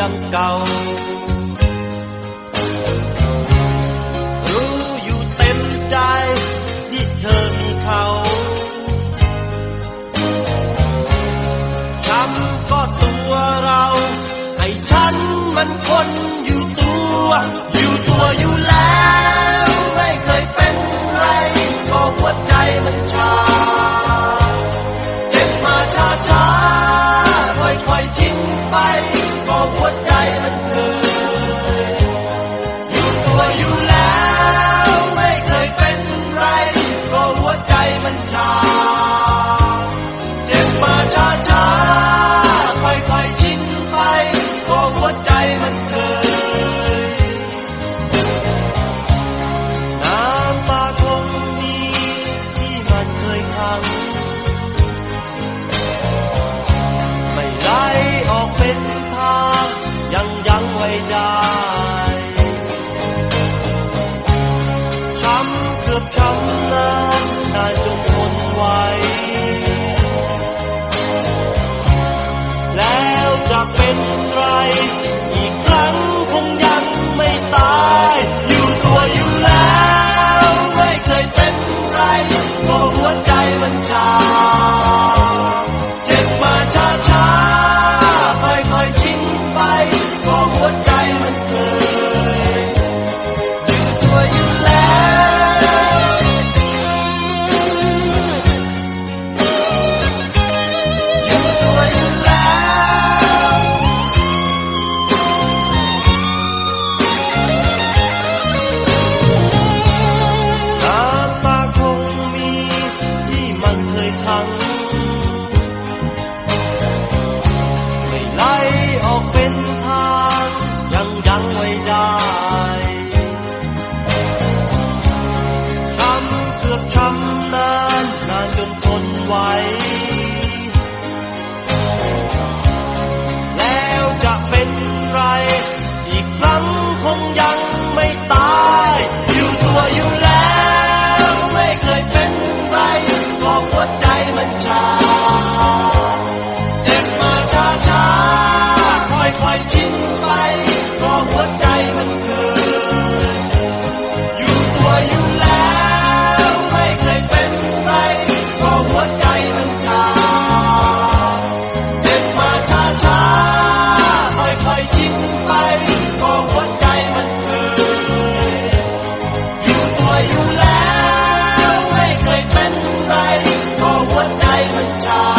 ดังเก่า รู้อยู่เต็มใจที่เธอมีเขาทำก็ตัวเรา ให้ฉันมันคนอยู่ตัว อยู่ตัวอยู่แล้ว หัวใจมันคืออยู่ตัวอยู่แล้ว ไม่เคยเป็นไรก็หัวใจมันชา บช้ำนานนานจนทนไว time.